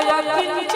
Yeah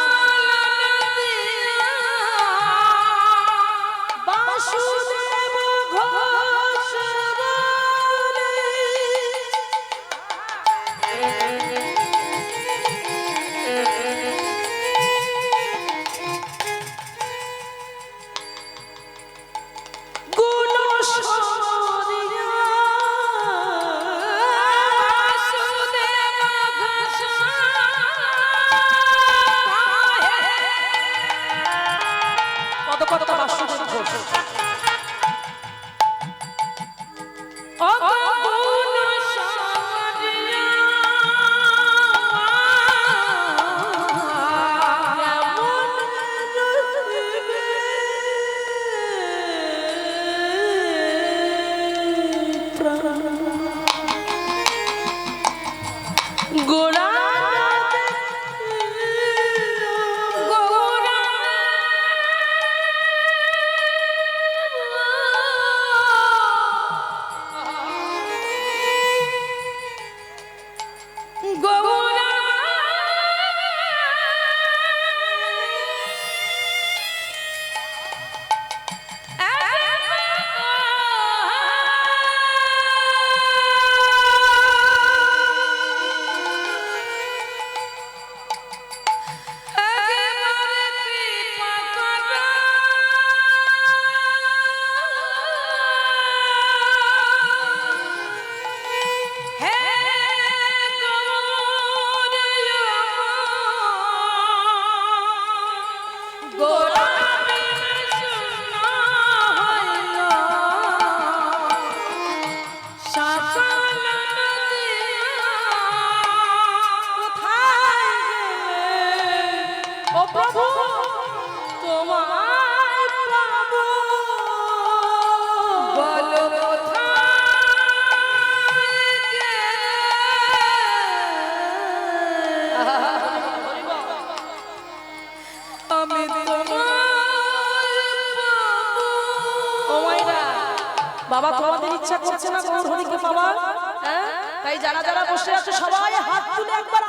Thank you. good. আছে না কোন ধনীকে পাওয়া হ্যাঁ? তাই যারা যারা বসে আছে সবাই হাত তুলে একবার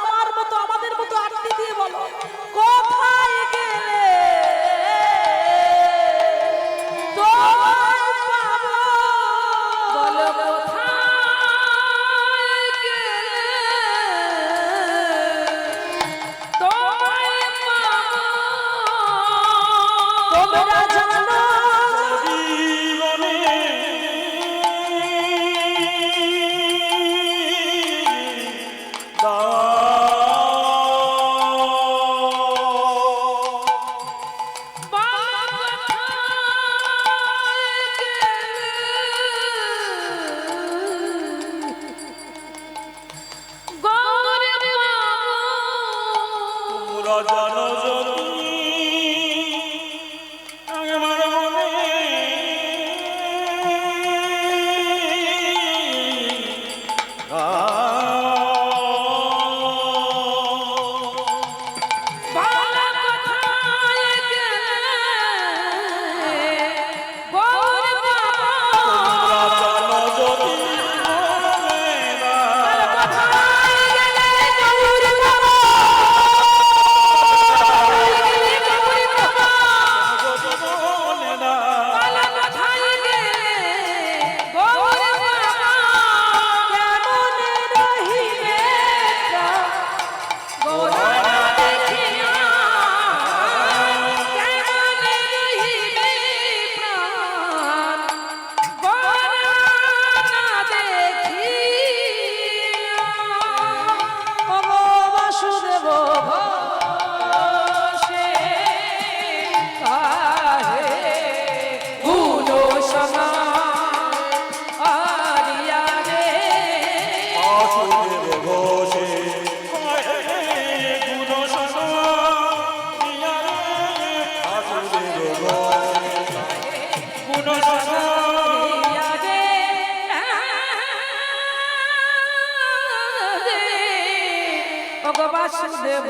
বাসুদেব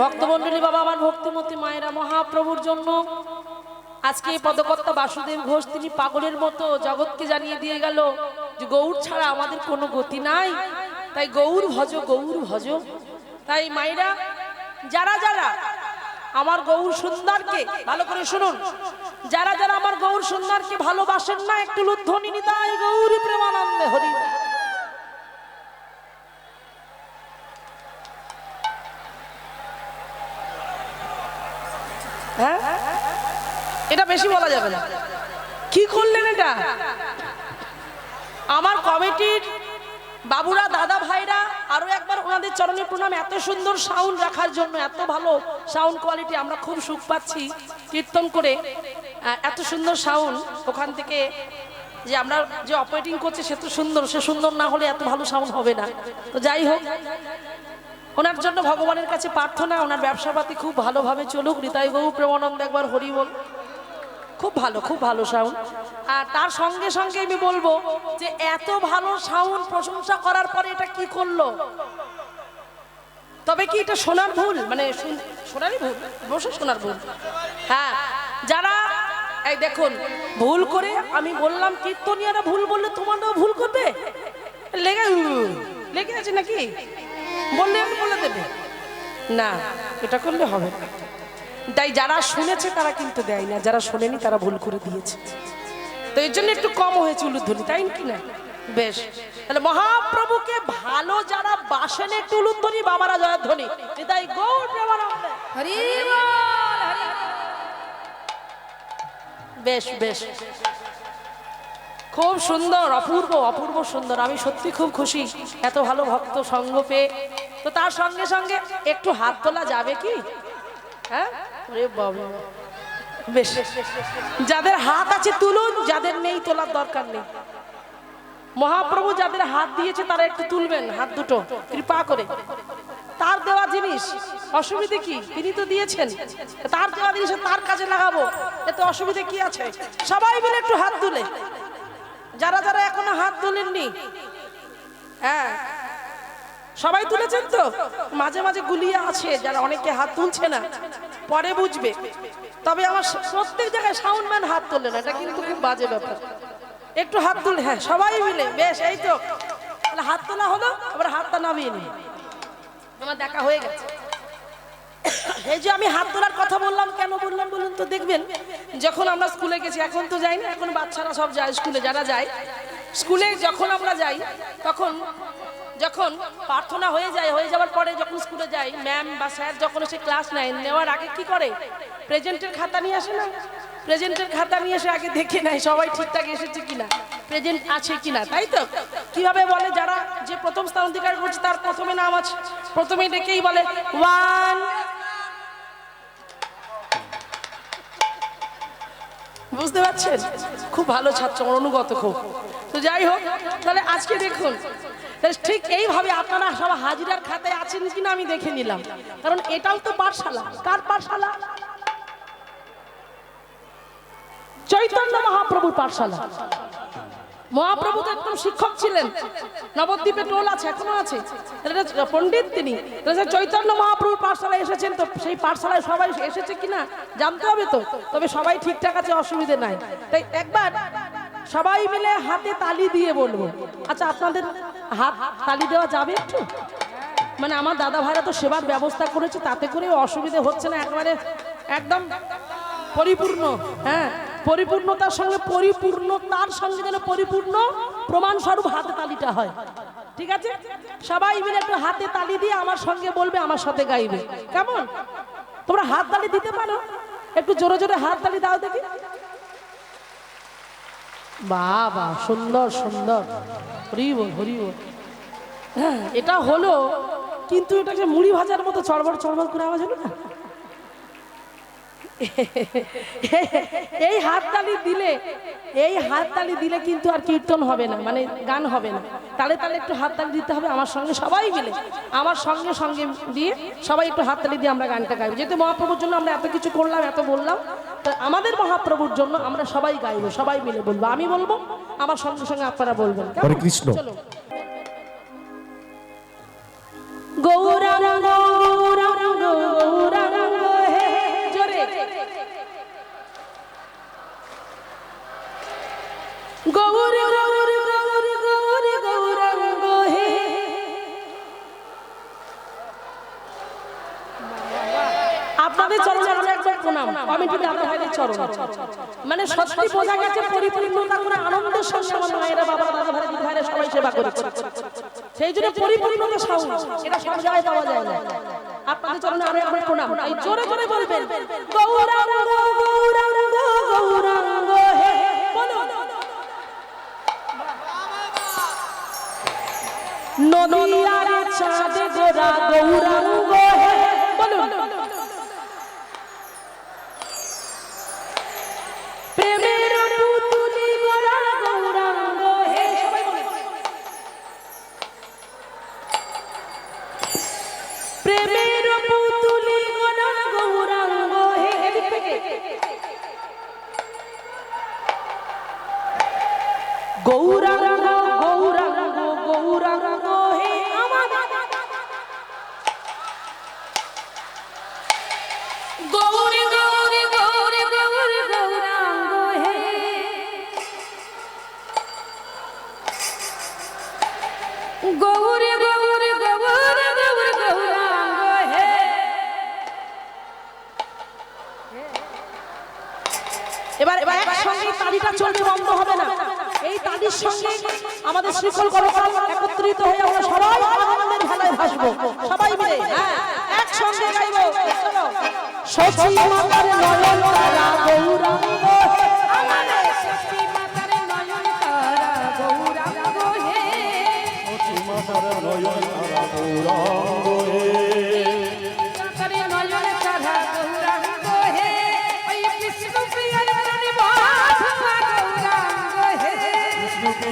ভক্তমন্ডলী বাবা, আমার ভক্তিমতী মায়েরা, মহাপ্রভুর জন্য আজকে এই পদকর্তা বাসুদেব ঘোষ, তিনি পাগলের মতো জগৎকে জানিয়ে দিয়ে গেল যে গৌর ছাড়া আমাদের কোনো গতি নাই। তাই গৌর ভজ গৌর ভজ। তাই মায়েরা, যারা যারা আমার গৌর সুন্দরকে, ভালো করে শুনুন। যারা যারা আমার গৌর সুন্দরকে ভালোবাসেন না, একটু লুধ্বনি নিতাই গৌরী প্রেমানন্দে হরি। হ্যাঁ? এটা বেশি বলা যাবে না। কি করলেন এটা? আমার কমিটির বাবুরা, দাদা ভাইরা, আরও একবার ওনাদের চরণে প্রণাম এত সুন্দর সাউন্ড রাখার জন্য, এত ভালো সাউন্ড কোয়ালিটি আমরা খুব সুখ পাচ্ছি। কীর্তন করে এত সুন্দর সাউন্ড ওখান থেকে যে আমরা যে অপারেটিং করছি সে তো সুন্দর, সে সুন্দর না হলে এত ভালো সাউন্ড হবে না। তো যাই হোক, ওনার জন্য ভগবানের কাছে প্রার্থনা, ওনার ব্যবসাপাতি খুব ভালোভাবে চলুক, হৃদয় গৌ প্রেমানন্দ একবার হরি বল। খুব ভালো খুব ভালো সাউন্ড আর তার সঙ্গে সঙ্গে আমি বলব যে এত ভালো সাউন্ড প্রশংসা করার পরে এটা কি করল? তবে কি এটা শোনার ভুল? মানে শোনারই ভুল? অবশ্যই শোনার ভুল। হ্যাঁ যারা এই দেখুন, ভুল করে আমি বললাম কীর্তনিয়ারা ভুল বললে তোমারও ভুল করবে? লেগে লেগে আছে নাকি? বললে আমি বলে দেবে। না, এটা করলে হবে তাই যারা শুনেছে তারা কিন্তু দেয় না, যারা শোনেনি তারা ভুল করে দিয়েছে। তো এর জন্য একটু কম হয়েছে উলুধ্বনি, তাই কি না? বেশ। তাহলে মহাপ্রভুকে ভালো যারা বাসেন একটু উলুধ্বনি বাবারা জয়ধ্বনি। তাই গৌর হরি বল হরি বেশ বেশ। খুব সুন্দর অপূর্ব অপূর্ব সুন্দর। আমি সত্যি খুব খুশি। এত ভালো ভক্ত সঙ্গ পেয়ে। তো তার সঙ্গে সঙ্গে একটু হাত তোলা যাবে কি? হ্যাঁ? বাবা। বেশ। যাদের হাত আছে তুলুন যাদের নেই তোলার দরকার নেই। মহাপ্রভু যাদের হাত দিয়েছে, তারা একটু তুলবেন, হাত দুটো, কৃপা করে। তার দেওয়া জিনিস, অসুবিধে কি? তিনি তো দিয়েছেন। তার দেওয়া জিনিস তার কাজে লাগাবো, এতে অসুবিধে কি আছে? সবাই মিলে একটু হাত তুলে। যারা যারা এখনও হাত তোলেননি হ্যাঁ সবাই তুলেছেন তো? মাঝে মাঝে গুলিয়ে আছে, যারা অনেকে হাত তুলছে না, পরে বুঝবে। তবে আমার প্রত্যেক জায়গায় সাউন্ড ম্যান হাত তোলে না, এটা কিন্তু খুব বাজে ব্যাপার। একটু হাত তুলে হ্যাঁ সবাই মিলে, বেশ, এই তো। তাহলে হাত তোলা হলো আবার হাতটা নামিয়ে নি আমার দেখা হয়ে গেছে। এই যে আমি হাত তোলার কথা বললাম, কেন বললাম বলুন তো, দেখবেন, যখন আমরা স্কুলে গেছি, এখন তো যাই না, এখন বাচ্চারা সব যায় স্কুলে, যারা যায়, স্কুলে যখন আমরা যাই, তখন, যখন প্রার্থনা হয়ে যায়, হয়ে যাওয়ার পরে যখন স্কুলে যাই ম্যাম বা স্যার যখন এসে ক্লাস নেয়, নেওয়ার আগে কি করে? প্রেজেন্টের খাতা নিয়ে আসে না? প্রেজেন্টের খাতা নিয়ে এসে আগে দেখে নেয় সবাই ঠিকঠাক এসেছে কিনা। প্রেজেন্ট আছে কিনা? তাই তো? কীভাবে বলে যারা যে প্রথম স্থান অধিকার করছে তার প্রথমে নাম আছে। প্রথমে ডেকেই বলে ওয়ান বুঝতে পারছেন? খুব ভালো ছাত্র অনুগত খুব। তো যাই হোক তাহলে আজকে দেখুন ঠিক এইভাবে আপনারা সব হাজিরার খাতায় আছেন কিনা আমি দেখে নিলাম। কারণ এটাও তো পাঠশালা। কার পাঠশালা? চৈতন্য মহাপ্রভুর পাঠশালা। মহাপ্রভু তো একদম শিক্ষক ছিলেন। নবদ্বীপে টোল আছে, এখনও আছে। পণ্ডিত তিনি। চৈতন্য মহাপ্রভুর পাঠশালায় এসেছেন তো সেই পাঠশালায় সবাই এসেছে কিনা জানতে হবে তো। তবে সবাই ঠিকঠাক আছে, অসুবিধে নাই। তাই একবার সবাই মিলে হাতে তালি দিয়ে বলব। আচ্ছা আপনাদের হাত তালি দেওয়া যাবে একটু? মানে আমার দাদা ভাইরা তো সেবার ব্যবস্থা করেছে, তাতে করে অসুবিধে হচ্ছে না, একবারে একদম পরিপূর্ণ হ্যাঁ। পরিপূর্ণতার সঙ্গে পরিপূর্ণতার সঙ্গে যেন পরিপূর্ণ প্রমাণ স্বরূপ হাতে তালিটা হয়। ঠিক আছে? সবাই মিলে একটু হাতে তালি দিয়ে আমার সঙ্গে বলবে, আমার সাথে গাইবে। কেমন? তোমরা হাত তালি দিতে পারো? একটু জোরে জোরে হাত তালি দাও দেখি। বাবা, সুন্দর সুন্দর। হরি বল হরি বল হ্যাঁ এটা হলো, কিন্তু এটা যে মুড়ি ভাজার মতো চড়বড় চড়বড় করে আওয়াজ হলো না? এই হাততালি দিলে এই হাততালি দিলে কিন্তু আর কীর্তন হবে না মানে গান হবে না। তালে তালে একটু হাততালি দিতে হবে আমার সঙ্গে সবাই মিলে। আমার সঙ্গে সঙ্গে দিয়ে সবাই একটু হাততালি দিয়ে আমরা গানটা গাইবো। যেহেতু মহাপ্রভুর জন্য আমরা এত কিছু করলাম এত বললাম তো আমাদের মহাপ্রভুর জন্য আমরা সবাই গাইবো সবাই মিলে বলব। আমি বলব আমার সঙ্গে সঙ্গে আপনারা বলবেন? কৃষ্ণ। চলো। আপনাদের চরণে আমরা একবার প্রণাম। কমিটি দাদা ভাইদের চরণ মানে সত্যি বোঝা গেছে পরিপূর্ণতা করে আনন্দের সঙ্গে আমার মায়েরা, বাবা, দাদা, ভাই ভাইরা সবাই সেবা করেছে। সেই জন্য পরিপূর্ণতা সাউন্ড এটা সব জায়গায় পাওয়া যায় না। আপনাদের চরণে আরও একবার প্রণাম। এই জোরে জোরে বলবেন, গৌরাঙ্গ গৌরাঙ্গ গৌরাঙ্গ হে। বলুন নদিয়ার চাঁদ গোরা গৌরাঙ্গ হে। বলুন। প্রেমের পুতুলি গৌরাঙ্গ গৌরাঙ্গ এই সঙ্গে আমাদের শ্রীফল করকাল একত্রিত হয়ে আমরা সবাই আনন্দের ভালায় ভাসবো। সবাই মিলে হ্যাঁ একসঙ্গে গাইবো। সচি মাতার নয়ন তারা গৌরাঙ্গ। আমাদের সচি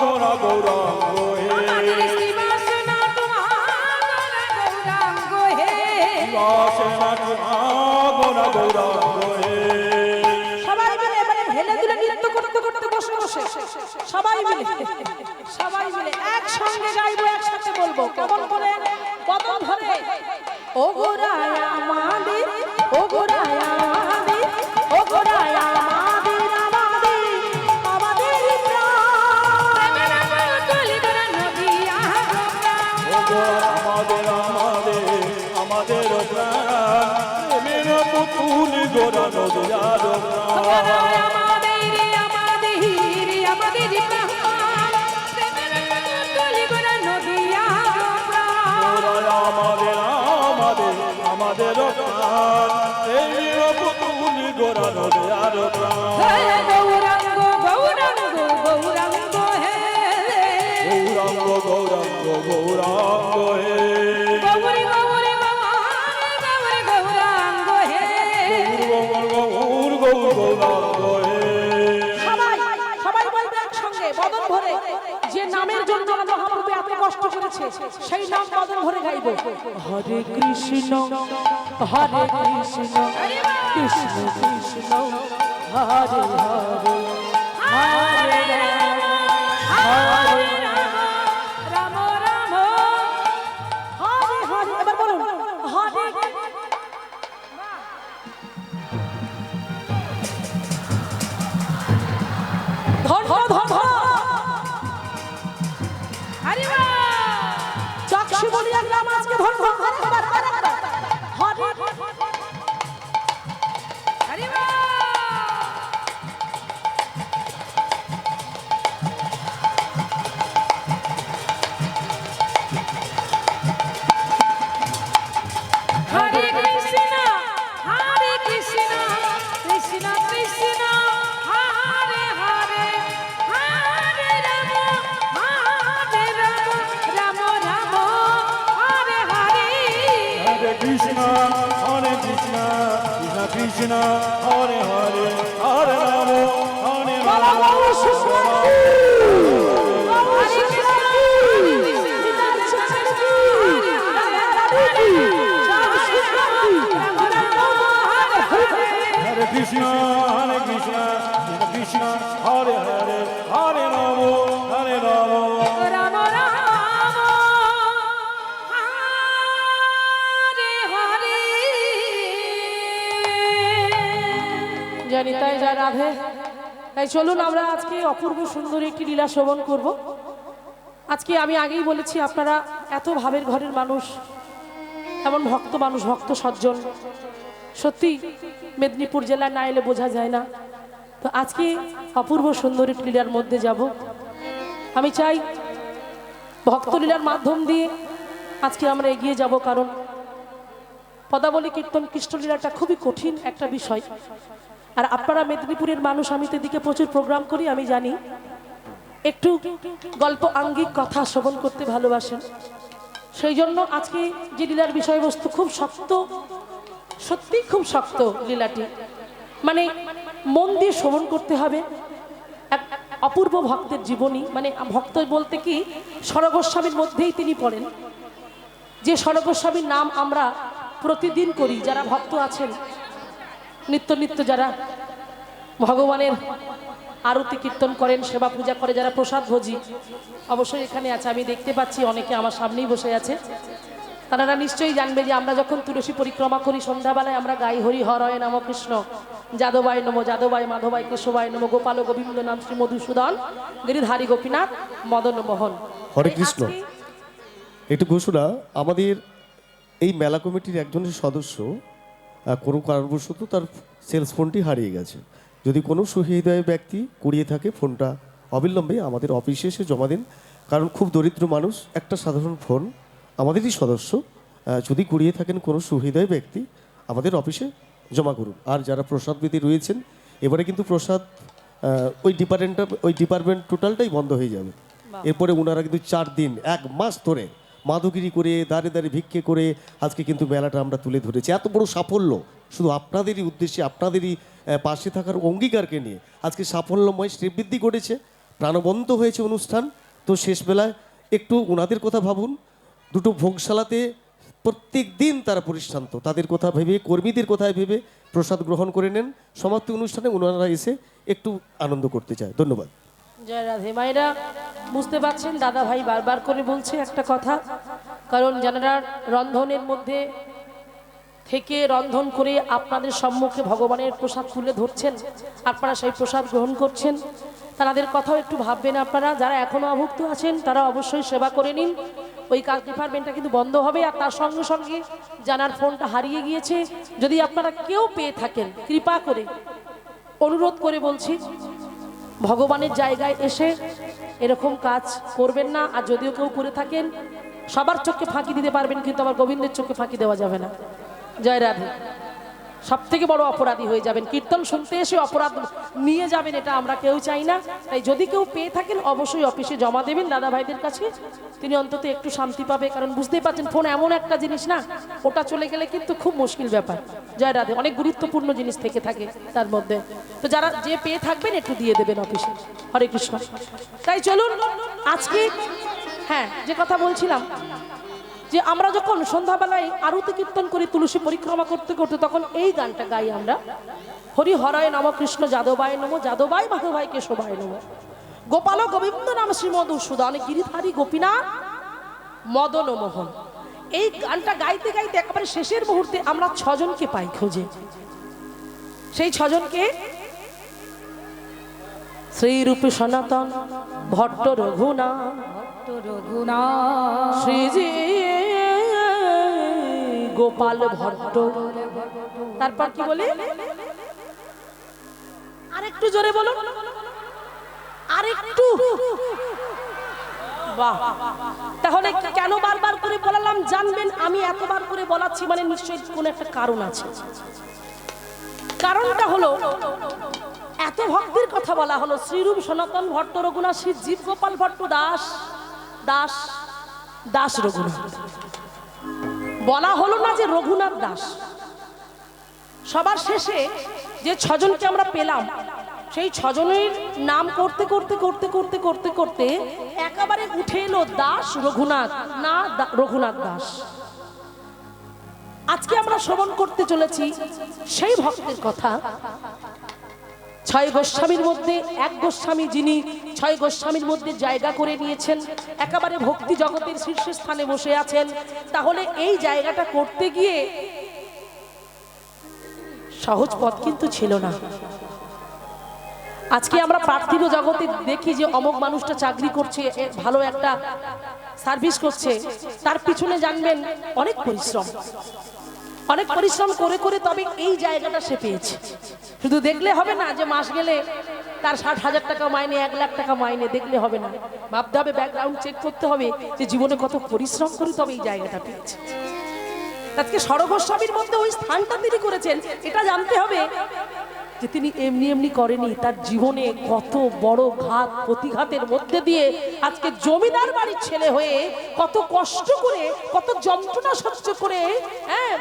গোরা গৌরাঙ্গ হে হে গোরা গৌরাঙ্গ হে সবাই মিলে এবারে হেলে দুলে নৃত্য করতে করতে বসে বসে। সবাই মিলে সবাই মিলে একসঙ্গে গাইবো, একসাথে বলব। কেমন করে বদন ধরে। ও গোরায় আমাদের ও গোরায় আমাদের প্রেমের পুতুল গোরা নদিয়ার প্রাণ গৌরাঙ্গ গৌরাঙ্গ গৌরাঙ্গ হে গৌরাঙ্গ গৌরাঙ্গ গৌরাঙ্গ হে গৌরী সেই নাম বদন ভরে গাইব। হরে কৃষ্ণ হরে কৃষ্ণ কৃষ্ণ কৃষ্ণ হরে হরে হরে হরে কৃষ্ণ হরে হরে হরে রাম হরে রাম গৌর সুন্দরী তাই রাধে। তাই চলুন আমরা আজকে অপূর্ব সুন্দর একটি লীলা শ্রবণ করব। আজকে আমি আগেই বলেছি, আপনারা এত ভাবের ঘরের মানুষ, এমন ভক্ত মানুষ, ভক্ত সজ্জন। সত্যি, মেদিনীপুর জেলায় না এলে বোঝা যায় না। তো আজকে অপূর্ব সুন্দর লীলার মধ্যে যাব। আমি চাই ভক্তলীলার মাধ্যম দিয়ে আজকে আমরা এগিয়ে যাব, কারণ পদাবলী কীর্তন, কৃষ্ণলীলাটা খুবই কঠিন একটা বিষয়। আর আপনারা মেদিনীপুরের মানুষ, আমি তো এদিকে প্রচুর প্রোগ্রাম করি, আমি জানি। একটু গল্প আঙ্গিক কথা শ্রবণ করতে ভালোবাসেন। সেই জন্য আজকে যে লীলার বিষয়বস্তু খুব শক্ত সত্যি খুব শক্ত লীলাটি। মানে মন দিয়ে শ্রবণ করতে হবে। এক অপূর্ব ভক্তের জীবনী মানে ভক্ত বলতে কি সরগোস্বামীর মধ্যেই তিনি পড়েন। যে সরগোস্বামীর নাম আমরা প্রতিদিন করি, যারা ভক্ত আছেন নিত্য নিত্য যারা ভগবানের আরতি কীর্তন করেন সেবা পূজা করে যারা প্রসাদ ভোজি অবশ্যই এখানে আছে। আমি দেখতে পাচ্ছি অনেকে আমার সামনেই বসে আছে। তারা নিশ্চয়ই জানবে যে আমরা যখন তুলসী পরিক্রমা করি সন্ধ্যাবেলায় আমরা গাই হরি হরয় নাম কৃষ্ণ। যাদবায় নম যাদবায় মাধবায় কেশবায় নম গোপাল গোবিন্দ নাম শ্রী মধুসূদন গিরিধারী গোপীনাথ মদন মোহন। হরে কৃষ্ণ। একটু ঘোষণা আমাদের এই মেলা কমিটির একজন সদস্য কোনো কারণবশত তার সেলস ফোনটি হারিয়ে গেছে। যদি কোনো সুহৃদয় ব্যক্তি কুড়িয়ে থাকে ফোনটা অবিলম্বে আমাদের অফিসে এসে জমা দিন। কারণ খুব দরিদ্র মানুষ একটা সাধারণ ফোন আমাদেরই সদস্য। যদি কুড়িয়ে থাকেন কোনো সুহৃদয় ব্যক্তি আমাদের অফিসে জমা করুন। আর যারা প্রসাদবিধি রয়েছেন এবারে কিন্তু প্রসাদ ওই ডিপার্টমেন্টটা ওই ডিপার্টমেন্ট টোটালটাই বন্ধ হয়ে যাবে। এরপরে ওনারা কিন্তু চার দিন এক মাস ধরে মাধুগিরি করে, দাঁড়ে দাঁড়িয়ে ভিক্ষে করে আজকে কিন্তু মেলাটা আমরা তুলে ধরেছি। এত বড় সাফল্য। শুধু আপনাদেরই উদ্দেশ্যে, আপনাদেরই পাশে থাকার অঙ্গীকারকে নিয়ে আজকে সাফল্যময় শ্রীবৃদ্ধি ঘটেছে, প্রাণবন্ত হয়েছে অনুষ্ঠান। তো শেষবেলায় একটু ওনাদের কথা ভাবুন। দুটো ভোগশালাতে প্রত্যেক দিন তারা পরিশ্রান্ত তাদের কথা ভেবে, কর্মীদের কথায় ভেবে প্রসাদ গ্রহণ করে নেন। সমাপ্তি অনুষ্ঠানে ওনারা এসে একটু আনন্দ করতে চায়। ধন্যবাদ। জয় রাধে মায়েরা, বুঝতে পারছেন দাদা ভাই বারবার করে বলছে একটা কথা, কারণ যারা রন্ধনের মধ্যে থেকে রন্ধন করে আপনাদের সম্মুখে ভগবানের প্রসাদ তুলে ধরছেন, আপনারা সেই প্রসাদ গ্রহণ করছেন। তাদের কথাও একটু ভাববেন আপনারা, যারা এখনও অভুক্ত আছেন, তারা অবশ্যই সেবা করে নিন। ওই কাজ ডিপার্টমেন্টটা কিন্তু বন্ধ হবে আর তার সঙ্গে সঙ্গে জানার ফোনটা হারিয়ে গিয়েছে। যদি আপনারা কেউ পেয়ে থাকেন, কৃপা করে অনুরোধ করে বলছি ভগবানের জায়গায় এসে এরকম কাজ করবেন না, আর যদিও কেউ করে থাকেন, সবার চোখে ফাঁকি দিতে পারবেন, কিন্তু আবার গোবিন্দের চোখে ফাঁকি দেওয়া যাবে না। জয় রাধে। সব থেকে বড় অপরাধী হয়ে যাবেন। কীর্তন শুনতে এসে অপরাধ নিয়ে যাবেন, এটা আমরা কেউ চাই না। তাই যদি কেউ পেয়ে থাকেন, অবশ্যই অফিসে জমা দেবেন দাদা ভাইদের কাছে। তিনি অন্তত একটু শান্তি পাবে, কারণ বুঝতেই পারছেন, ফোন এমন একটা জিনিস না, ওটা চলে গেলে কিন্তু খুব মুশকিল ব্যাপার। জয় রাধে, অনেক গুরুত্বপূর্ণ জিনিস থেকে থাকে তার মধ্যে। তো যারা যে পেয়ে থাকবেন, একটু দিয়ে দেবেন অফিসে। হরে কৃষ্ণ। তাই চলুন, আজকে হ্যাঁ যে কথা বলছিলাম যে আমরা যখন সন্ধ্যাবেলায় আরতি কীর্তন করি তুলসী পরিক্রমা করতে করতে তখন এই গানটা গাই আমরা। হরি হরয় নম কৃষ্ণ যাদবায় নম যাদবায় মাধবায় কেশবায় নম। গোপাল গোবিন্দ নাম শ্রীমধুসূদন গিরিধারী গোপীনাথ মদন মোহন। এই গানটা গাইতে গাইতে একেবারে শেষের মুহূর্তে আমরা ছজনকে পাই খোঁজে। সেই ছজনকে শ্রীরূপে সনাতন ভট্ট রঘুনা রঘুনাথ। শ্রীজি গোপাল ভট্ট। তারপর কি বলে? আরেকটু জোরে বলো আরেকটু। বাহ। তাহলে কেন বারবার করে বলালাম? জানবেন আমি এতবার করে বলাচ্ছি মানে নিশ্চয়ই কোন একটা কারণ আছে। কারণটা হলো এত ভক্তির কথা বলা হলো। শ্রীরূপ সনাতন ভট্ট রঘুনাথ শ্রী জীব গোপাল ভট্ট দাস দাস দাস রঘুনাথ। বলা হলো না যে রঘুনাথ দাস। সবার শেষে যে ছজনকে আমরা পেলাম, সেই ছজনের নাম করতে করতে করতে করতে করতে করতে একেবারে উঠে এলো দাস রঘুনাথ, না রঘুনাথ দাস। আজকে আমরা শ্রবণ করতে চলেছি সেই ভক্তের কথা। ছয় গোস্বামীর মধ্যে এক গোস্বামী যিনি ছয় গোস্বামীর মধ্যে জায়গা করে নিয়েছেন, একেবারে ভক্তি জগতের শীর্ষস্থানে বসে আছেন, তাহলে এই জায়গাটা করতে গিয়ে সহজ পথ কিন্তু ছিল না। আজকে আমরা পার্থিব জগতে দেখি যে অমক মানুষটা চাকরি করছে ভালো একটা সার্ভিস করছে, তার পিছনে জানবেন অনেক পরিশ্রম। অনেক পরিশ্রম করে করে তবে এই জায়গাটা সে পেয়েছে। শুধু দেখলে হবে না যে মাস গেলে তার ষাট হাজার টাকা মাইনে, এক লাখ টাকা মাইনে, দেখলে হবে না। ভাবতে হবে ব্যাকগ্রাউন্ড চেক করতে হবে যে জীবনে কত পরিশ্রম করে তবে এই জায়গাটা পেয়েছে। আজকে সরগোস্বামীর মধ্যে ওই স্থানটা তিনি করেছেন, এটা জানতে হবে যে তিনি এমনি এমনি করেনি, তার জীবনে কত বড় ঘাত, প্রতিঘাতের মধ্যে দিয়ে আজকে জমিদার বাড়ির ছেলে হয়ে কত কষ্ট করে, কত যন্ত্রণা সহ্য করে হ্যাঁ